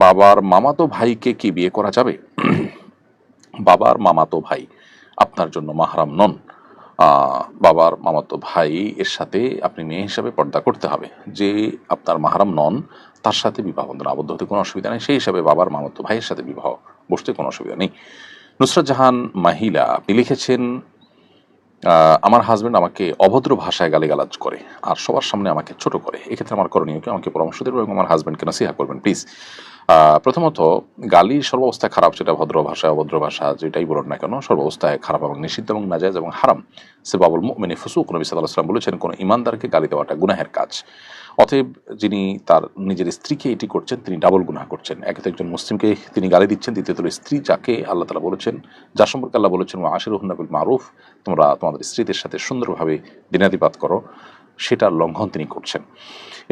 বাবার মামাতো ভাইকে কি বিয়ে করা যাবে? বাবার মামাতো ভাই, আপনার জন্য মাহারাম নন। বাবার মামাতো ভাই এর সাথে আপনি মেয়ে হিসাবে পর্দা করতে হবে। যে আপনার মাহারাম নন, তার সাথে বিবাহ বন্ধন আবদ্ধ হতে কোনো অসুবিধা নেই। সেই হিসাবে বাবার মামাতো ভাইয়ের সাথে বিবাহ বসতে কোনো অসুবিধা নেই। নুসরাত জাহান মাহিলা, আপনি লিখেছেন আমার হাজবেন্ড আমাকে অভদ্র ভাষায় গালিগালাজ করে, আর সবার সামনে আমাকে ছোট করে। এক্ষেত্রে আমার করণীয় কি? আমাকে পরামর্শ দেবেন এবং আমার হাজবেন্ডকে নসিহা করবেন প্লিজ প্রথমত, গালি সর্বাবস্থায় খারাপ সেটা ভদ্র ভাষা, অভদ্র ভাষা, যেটাই বলুন না কেন, সর্বাবস্থায় খারাপ এবং নিষিদ্ধ এবং নাজায়জ এবং হারাম। সে বাবুল মানে ফুসুক, নবী সাল্লাহ সাল্লাম বলেছেন, কোনো ইমানদারকে গালি দেওয়াটা গুনাহের কাজ। অতএব যিনি তার নিজের স্ত্রীকে এটি করছেন, তিনি ডাবল গুনাহ করছেন। একে একজন মুসলিমকে তিনি গালি দিচ্ছেন, দ্বিতীয়ত স্ত্রী যাকে আল্লাহ তালা বলেছেন, যা সম্পর্কে আল্লাহ বলেছেন আশির হুন্নাবিল মারুফ, তোমরা তোমাদের স্ত্রীদের সাথে সুন্দরভাবে দিনাদিপাত করো। সেটার লঙ্ঘন তিনি করছেন।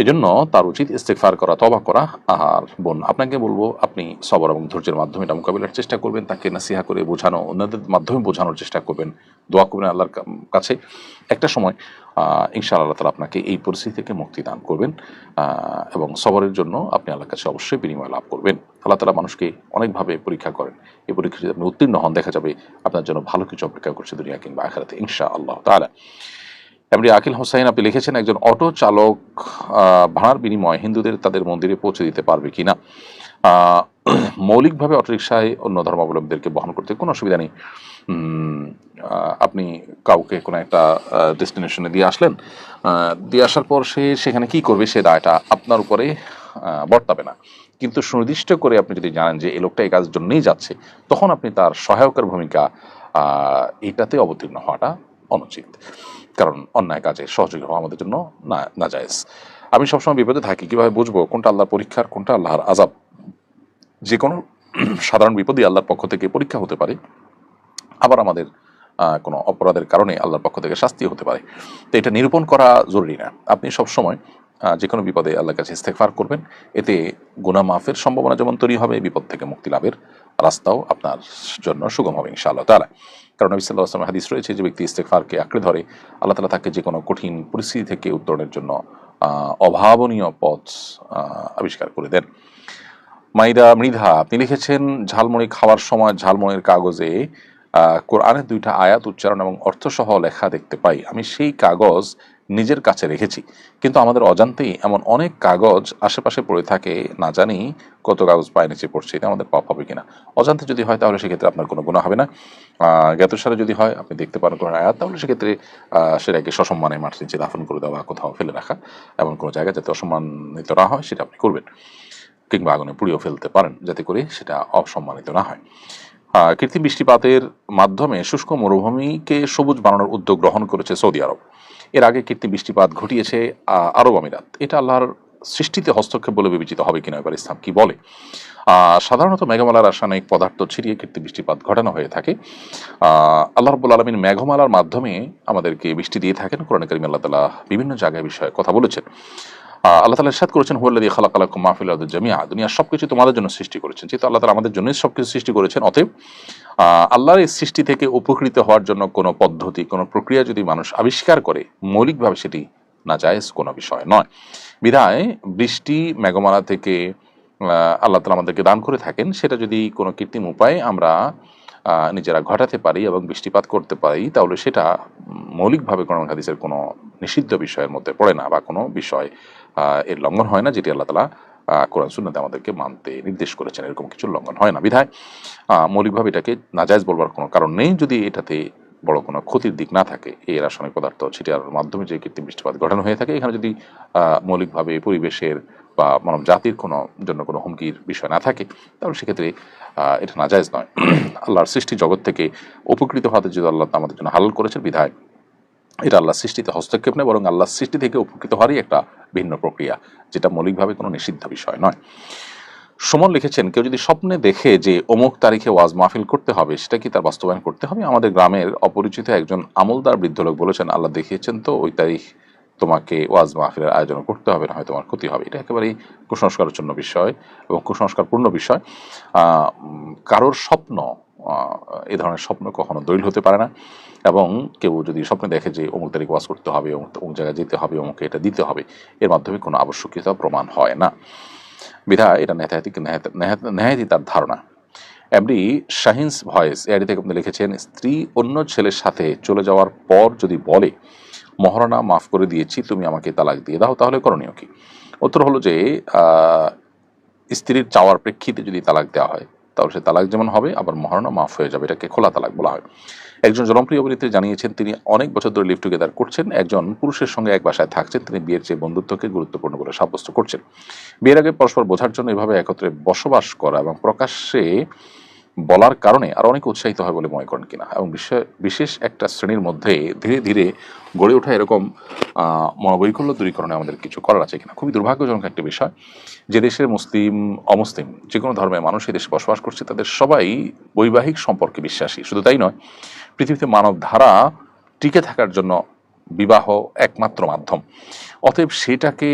এজন্য তার উচিত ইস্তেকফার করা তবা করা। আর বোন, আপনাকে বলব, আপনি সবর এবং ধৈর্যের মাধ্যমে এটা মোকাবিলার চেষ্টা করবেন, তাকে নাসিহা করে বোঝানো অন্যদের মাধ্যমে বোঝানোর চেষ্টা করবেন। দোয়া করবেন আল্লাহর কাছে। একটা সময় ইনশাআল্লাহ আল্লাহ তালা আপনাকে এই পরিস্থিতি থেকে মুক্তি দান করবেন এবং সবরের জন্য আপনি আল্লাহর কাছে অবশ্যই বিনিময় লাভ করবেন। আল্লাহ তালা মানুষকে অনেকভাবে পরীক্ষা করেন। এই পরীক্ষা যদি আপনি উত্তীর্ণ হন, দেখা যাবে আপনার জন্য ভালো কিছু অপেক্ষা করছে দুনিয়া কিংবা আখেরাতে ইনশা আল্লাহ তালা এমনি আকিল হোসাইন আপনি লিখেছেন একজন অটো চালক ভাড়ার বিনিময়ে হিন্দুদের তাদের মন্দিরে পৌঁছে দিতে পারবে কিনা। আহ, মৌলিকভাবে অটোরিকশায় অন্য ধর্মাবলম্বীদেরকে বহন করতে কোনো অসুবিধা নেই। আপনি কাউকে কোনো একটা ডেস্টিনেশনে দিয়ে আসলেন দিয়ে আসার পর সে সেখানে কি করবে সে দায়টা আপনার উপরে বর্তাবে না। কিন্তু সুনির্দিষ্ট করে আপনি যদি জানেন যে এই লোকটা এই কাজের জন্যই যাচ্ছে তখন আপনি তার সহায়কের ভূমিকা এটাতে অবতীর্ণ হওয়াটা অনুচিত। কারণ অন্যায় কাজে সহযোগী হওয়া আমাদের জন্য না, নাজায়েজ। আমি সবসময় বিপদে থাকি, কীভাবে বুঝব কোনটা আল্লাহর পরীক্ষার, কোনটা আল্লাহর আজাব যে কোনো সাধারণ বিপদই আল্লাহর পক্ষ থেকে পরীক্ষা হতে পারে, আবার আমাদের কোনো অপরাধের কারণে আল্লাহর পক্ষ থেকে শাস্তি হতে পারে। তো এটা নিরূপণ করা জরুরি না। আপনি সবসময় যে কোনো বিপদে আল্লাহর কাছে ইস্তেকফার করবেন, এতে গুনাহ মাফের সম্ভাবনা যেমন তৈরি হবে, বিপদ থেকে মুক্তি লাভের রাস্তাও আপনার জন্য সুগম হবে, ইনশাআল্লাহ তালা কারণ নবী সাল্লাহ আসলামের হাদিস রয়েছে যে ব্যক্তি ইস্তেকফারকে আঁকড়ে ধরে, আল্লাহ তালা তাকে যে কোনো কঠিন পরিস্থিতি থেকে উত্তরণের জন্য অভাবনীয় পথ আবিষ্কার করে দেন। মাইদা মৃধা, আপনি লিখেছেন, ঝালমুড়ি খাওয়ার সময় ঝালমুড়ির কাগজে কোরআনের দুইটা আয়াত উচ্চারণ এবং অর্থসহ লেখা দেখতে পাই। আমি সেই কাগজ নিজের কাছে রেখেছি। কিন্তু আমাদের অজান্তেই এমন অনেক কাগজ আশেপাশে পড়ে থাকে, না জানি কত কাগজ পায়ে নিচে পড়ছে, এটা আমাদের পাপ হবে কিনা। অজান্তে যদি হয় তাহলে সেক্ষেত্রে আপনার কোনো গুণা হবে না। জ্ঞাতসারে যদি হয়, আপনি দেখতে পারেন কোনো আয়াত, তাহলে সেক্ষেত্রে সেটাকে সসম্মানে মাটির নিচে দাফন করে দেওয়া, কোথাও ফেলে রাখা, এমন কোনো জায়গায় যাতে অসম্মানিত না হয়, সেটা আপনি করবেন। কিংবা আগুনে পুড়িয়েও ফেলতে পারেন, যাতে করে সেটা অসম্মানিত না হয়। কৃত্রিম বৃষ্টিপাতের মাধ্যমে শুষ্ক মরুভূমিকে সবুজ বানানোর উদ্যোগ গ্রহণ করেছে সৌদি আরব। এর আগে কীর্তি বৃষ্টিপাত ঘটিয়েছে আরব আমিরাত। এটা আল্লাহর সৃষ্টিতে হস্তক্ষেপ বলে বিবেচিত হবে কিনা এবার ইসলাম কি বলে? সাধারণত মেঘমালার রাসায়নিক পদার্থ ছিটিয়ে কীর্তি বৃষ্টিপাত ঘটানো হয়ে থাকে। আল্লাহ রব্বুল আলমিন মেঘমালার মাধ্যমে আমাদেরকে বৃষ্টি দিয়ে থাকেন। কোরআন করিম আল্লাহ তালা বিভিন্ন জায়গায় বিষয়ে কথা বলেছেন। আল্লাহ তালা সাদ করেছেন হুয়াল্লাদি খালাক আলাকুম মাহফিল জামিয়া দুনিয়ার সবকিছু তোমাদের জন্য সৃষ্টি করেছেন। যেহেতু আল্লাহ তালা আমাদের জন্যই সবকিছু সৃষ্টি করেছেন, অতএব আল্লাহর এই সৃষ্টি থেকে উপকৃত হওয়ার জন্য কোনো পদ্ধতি, কোনো প্রক্রিয়া যদি মানুষ আবিষ্কার করে, মৌলিকভাবে সেটি না জায়েজ কোনো বিষয় নয়। বিধায় বৃষ্টি, মেঘমালা থেকে আল্লাহ তালা আমাদেরকে দান করে থাকেন। সেটা যদি কোনো কৃত্রিম উপায়ে আমরা নিজেরা ঘটাতে পারি এবং বৃষ্টিপাত করতে পারি, তাহলে সেটা মৌলিকভাবে কোনো হাদিসের কোনো নিষিদ্ধ বিষয়ের মধ্যে পড়ে না বা কোনো বিষয় এর লঙ্ঘন হয় না, যেটি আল্লাহ তালা কোরআন সুন্নাতে আমাদেরকে মানতে নির্দেশ করেছেন, এরকম কিছু লঙ্ঘন হয় না। বিধায় মৌলিকভাবে এটাকে নাজায়জ বলবার কোনো কারণ নেই। যদি এটাতে বড় কোনো ক্ষতির দিক না থাকে, এই রাসায়নিক পদার্থ ছিটিয়ার মাধ্যমে যে কৃত্রিম বৃষ্টিপাত ঘটানো হয়ে থাকে, এখানে যদি মৌলিকভাবে পরিবেশের বা মানব জাতির কোনো, জন্য কোনো হুমকির বিষয় না থাকে, তাহলে সেক্ষেত্রে এটা নাজায়জ নয়। আল্লাহর সৃষ্টি জগৎ থেকে উপকৃত হতে যদি আল্লাহ আমাদের জন্য হালাল করেছেন, বিধায়, এটা আল্লাহ সৃষ্টিতে হস্তক্ষেপ নেই বরং আল্লাহ সৃষ্টি থেকে উপকৃত হওয়ারই একটা ভিন্ন প্রক্রিয়া, যেটা মৌলিকভাবে কোনো নিষিদ্ধ বিষয় নয়। সুমন লিখেছেন, কেউ যদি স্বপ্নে দেখে যে অমুক তারিখে ওয়াজ মাহফিল করতে হবে, সেটা কি তার বাস্তবায়ন করতে হবে? আমাদের গ্রামের অপরিচিত একজন আমলদার বৃদ্ধ লোক বলেছেন, আল্লাহ দেখিয়েছেন তো ওই তারিখ তোমাকে ওয়াজ মাহফিলের আয়োজন করতে হবে না হয় তোমার ক্ষতি হবে এটা একেবারেই কুসংস্কারচ্ছন্ন বিষয় এবং কুসংস্কারপূর্ণ বিষয়। কারোর স্বপ্ন এ ধরনের স্বপ্ন কখনো দৈল হতে পারে না। এবং কেউ যদি স্বপ্নে দেখে যে অমুক তারিখ ওয়াজ করতে হবে, অমুক অমুক জায়গায় যেতে হবে, অমুকে এটা দিতে হবে, এর মাধ্যমে কোনো আবশ্যকীয়তা প্রমাণ হয় না। বিধায় এটা নেহাতি নেহাতি তার ধারণা। এমডি শাহিনস ভয়েস এআডি থেকে আপনি লিখেছেন, স্ত্রী অন্য ছেলের সাথে চলে যাওয়ার পর যদি বলে, মহারণা, মাফ করে দিয়েছি, তুমি আমাকে তালাক দিয়ে দাও তাহলে করণীয় কি? উত্তর হলো যে স্ত্রীর চাওয়ার প্রেক্ষিতে যদি তালাক দেওয়া হয় তাহলে সে তালাক যেমন হবে, আবার মহারণা মাফ হয়ে যাবে। এটাকে খোলা তালাক বলা হয়। একজন জনপ্রিয় অভিনেত্রী জানিয়েছেন, তিনি অনেক বছর ধরে লিভ টুগেদার করছেন। একজন পুরুষের সঙ্গে এক বাসায় থাকছেন। তিনি বিয়ের চেয়ে বন্ধুত্বকে গুরুত্বপূর্ণ বলে সাব্যস্ত করছেন। বিয়ের আগে পরস্পর বোঝার জন্য এভাবে একত্রে বসবাস করা এবং প্রকাশ্যে বলার কারণে আর অনেক উৎসাহিত হয় বলে মনে করেন কিনা। এবং বিশেষ একটা শ্রেণির মধ্যে ধীরে ধীরে গড়ে ওঠা এরকম মনোবৈকল্য দূরীকরণে আমাদের কিছু করার আছে কিনা। খুবই দুর্ভাগ্যজনক একটা বিষয়। যে দেশের মুসলিম, অমুসলিম যে কোনো ধর্মের মানুষ এই দেশে বসবাস করছে, তাদের সবাই বৈবাহিক সম্পর্কে বিশ্বাসী। শুধু তাই নয়, পৃথিবীতে মানব ধারা টিকে থাকার জন্য বিবাহ একমাত্র মাধ্যম। অতএব সেটাকে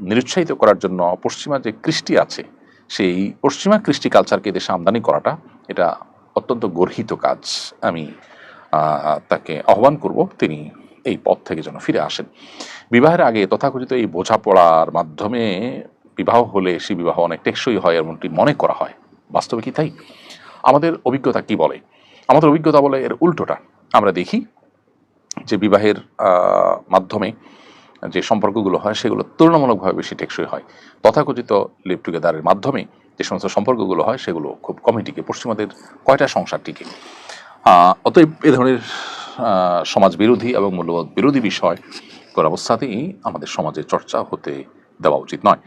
নিরুৎসাহিত করার জন্য পশ্চিমা যে কৃষ্টি আছে, সেই পশ্চিমা কৃষ্টি কালচারকে দেশে আমদানি করাটা এটা অত্যন্ত গর্হিত কাজ। আমি তাকে আহ্বান করব তিনি এই পথ থেকে যেন ফিরে আসেন। বিবাহের আগে তথাকথিত এই বোঝাপড়ার মাধ্যমে বিবাহ হলে সে বিবাহ অনেক টেকসই হয় এমনটি মনে করা হয়। বাস্তবে কি তাই? আমাদের অভিজ্ঞতা কি বলে? আমাদের অভিজ্ঞতা বলে এর উল্টোটা। আমরা দেখি যে বিবাহের মাধ্যমে যে সম্পর্কগুলো হয় সেগুলো তুলনামূলকভাবে বেশি টেকসই হয়। তথাকথিত লিভ টুগেদারের মাধ্যমে যে সমস্ত সম্পর্কগুলো হয়, সেগুলো খুব কমই টিকে। পশ্চিমাদের কয়টা সংসার টিকে? অতএব এ ধরনের সমাজ বিরোধী এবং মূল্যবোধ বিরোধী বিষয় অবস্থাতেই আমাদের সমাজে চর্চা হতে দেওয়া উচিত নয়।